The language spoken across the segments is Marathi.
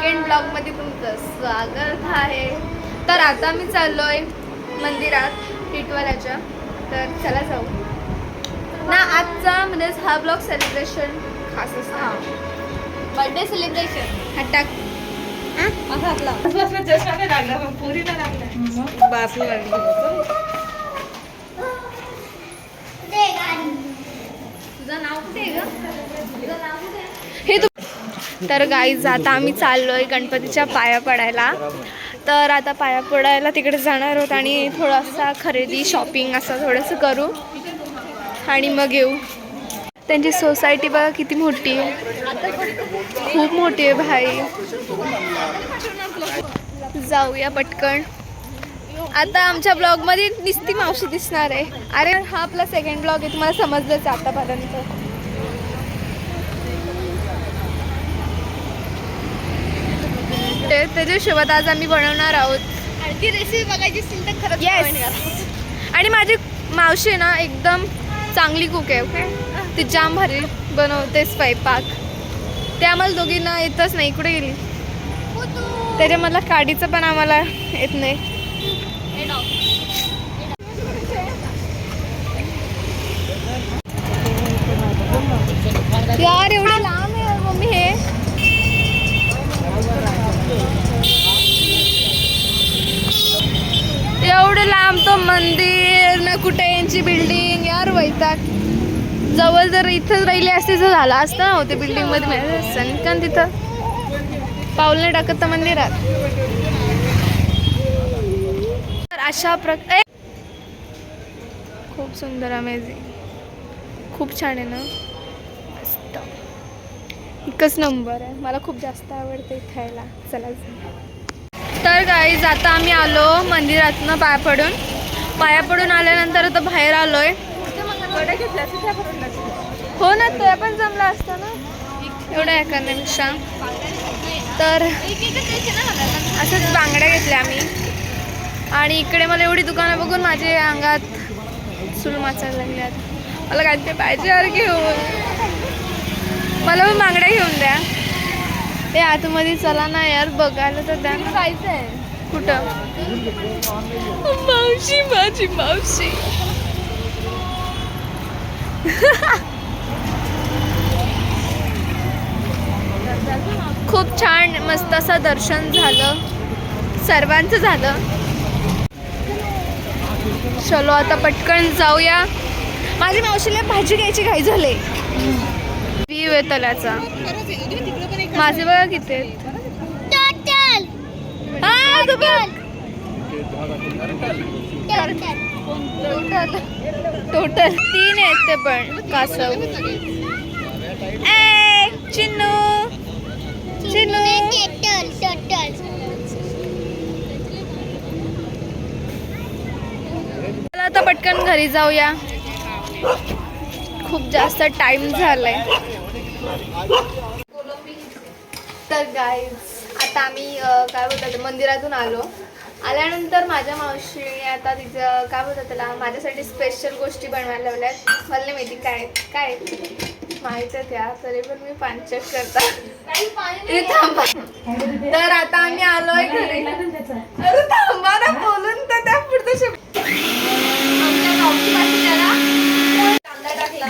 सेकंड ब्लॉगमध्ये तुमचं स्वागत आहे. तर आता मी चाललोय मंदिरात टिटवाल्याच्या तर चला जाऊ. ना आजचा म्हणजे हा ब्लॉग सेलिब्रेशन खास असणार बर्थडे सेलिब्रेशन हा टाक. तुझं नाव कुठे आहे ग? तुझं नाव कुठे आहे? तर गाईज आता आम्ही चाललोय गणपतीच्या पाया पडायला. तर आता पाया पडायला तिकडे जाणार आहोत आणि थोडासा खरेदी शॉपिंग असं थोडंसं करू. आणि मग येऊ. त्यांची सोसायटी बघा किती मोठी आहे. खूप मोठी आहे भाई. जाऊया पटकन. आता आमच्या ब्लॉगमध्ये निस्ती मावशी दिसणार आहे. अरे हा आपला सेकंड ब्लॉग आहे तुम्हाला समजलंच आतापर्यंत. ते त्याच्या हिशोबात आज आम्ही बनवणार आहोत. आणखी रेसिपी बघायची असेल तर खरंच करा. आणि माझी मावशी ना एकदम चांगली कुक आहे ओके ती जाम भारी बनवते स्वयंपाक. ते आम्हाला दोघींना येतच नाही कुठे गेली? त्याच्या मला काडीचं पण आम्हाला येत नाही. यार एवढं आमचं मंदिर ना कुठे यांची बिल्डिंग यार वैताग. जवळ जर इथंच राहिले असते तर झालं असतं ना होते बिल्डिंगमध्ये मिळालं असतं कारण तिथं. पाऊल नाही टाकत तर मंदिरात. तर अशा प्रकारे खूप सुंदर अमेझिंग खूप छान आहे ना? मस्त. एकच नंबर आहे. मला खूप जास्त आवडते इथं यायला. चला तर गाईज आता आम्ही आलो मंदिरातनं पाया पडून. पाया पडून आल्यानंतर आता बाहेर आलोय. हो ना ते पण जमला असतं ना? एवढं एका निमिषा तर असंच बांगड्या घेतल्या आम्ही. आणि इकडे मला एवढी दुकानं बघून माझ्या अंगात सुल माचायला लागल्यात. मला काहीतरी पाहिजे यार घेऊन. मला पण बांगड्या घेऊन द्या. ते आतमध्ये चला ना यार बघायला तर द्या ना. जायचंय कुठं? मावशी माझी मावशी. खूप छान मस्त असं दर्शन झालं. सर्वांचं झालं. चलो आता पटकन जाऊया. माझी मावशीला भाजी घ्यायची घाई झाले. व्ह्यू आहे तलाचा. माझे बघा किती. टोटल टोटल तीन आहेत ते पण. कासव. ए चिन्नू. चिन्नू. चला आता पटकन घरी जाऊया. खूप जास्त टाइम झालाय. तर गाईज आता आम्ही काय बोलतात ते, मंदिरातून आलो. आल्यानंतर माझ्या मावशीने आता तिचं काय बोलतात त्याला माझ्यासाठी स्पेशल गोष्टी बनवायला लावल्यात. मला माहिती काय काय. माहीत आहे त्या तरी पण मी पानचेक करता. इथे थांबा. तर आता आम्ही आलोय घरी. अरे थांबा ना बोलून तर त्या पुढचं शब्द आमच्या गावची भाषेत त्याला कांदा टाकला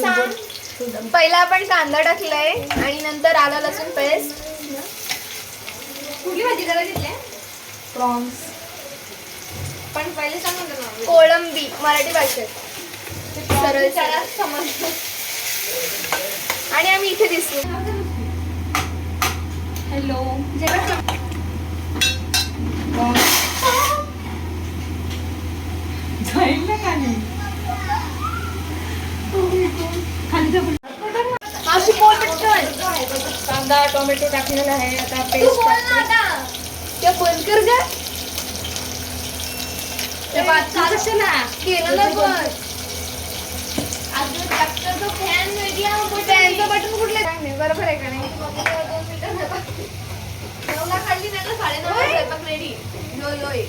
सांग पहिला आपण कांदा टाकलाय आणि नंतर आला लसूण पेस्ट. कुठली भाजी करायची प्रॉन्स. पण पहिले सांगा कोळंबी मराठी भाषेत. सरळ समजतो आणि आम्ही इथे दिसलो हॅलो. जाईल ना खाली मावशी पोट पटकन कांदा टोमॅटो टाकलेला आहे. आता पेस्ट ते बंद कर ग. ते कशाला केलं ना बंद फॅनचं बटन कुठलं? काय नाही बरोबर आहे का नाही? नऊला काढली नाही तर साडेनऊ होय. स्वयंपाक रेडी योय योय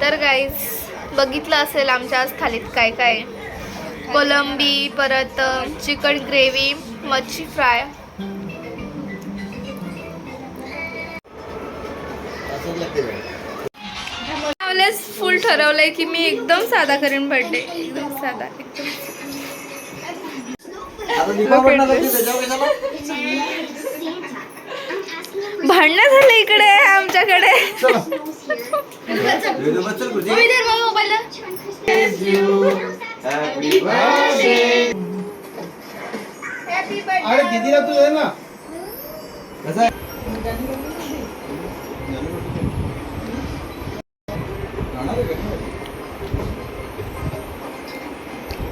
तर गाईज बघितलं असेल आमच्या आज थालीत काय काय. कोलंबी परत चिकन ग्रेव्ही मच्छी फ्राय. त्यावेळेस फुल ठरवलंय की मी एकदम साधा करेन बर्थडे. एकदम साधा एकदम भांडणं झाले इकडे आमच्याकडे. अरे कितीला तू आहे ना?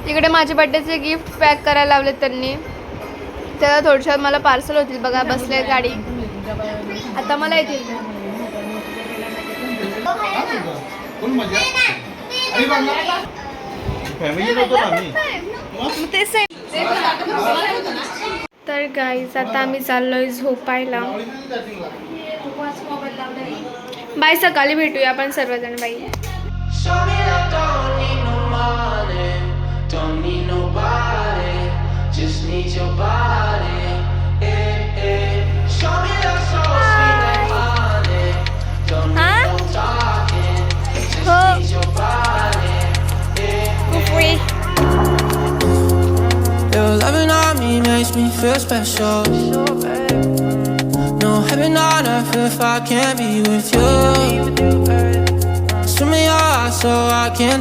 इकडे माझे बर्थडेचे गिफ्ट पॅक करायला लावले त्यांनी. त्याला थोडक्यात मला पार्सल होतील बघा बसले गाडी. आता मला येतील. तर गाईज आता आम्ही चाललोय झोपायला. बाय सकाळी भेटूया आपण सर्वजण बाई. Just need your body. Makes me feel special. No heaven on earth if I can't be with you. Swim me your eyes so I can't.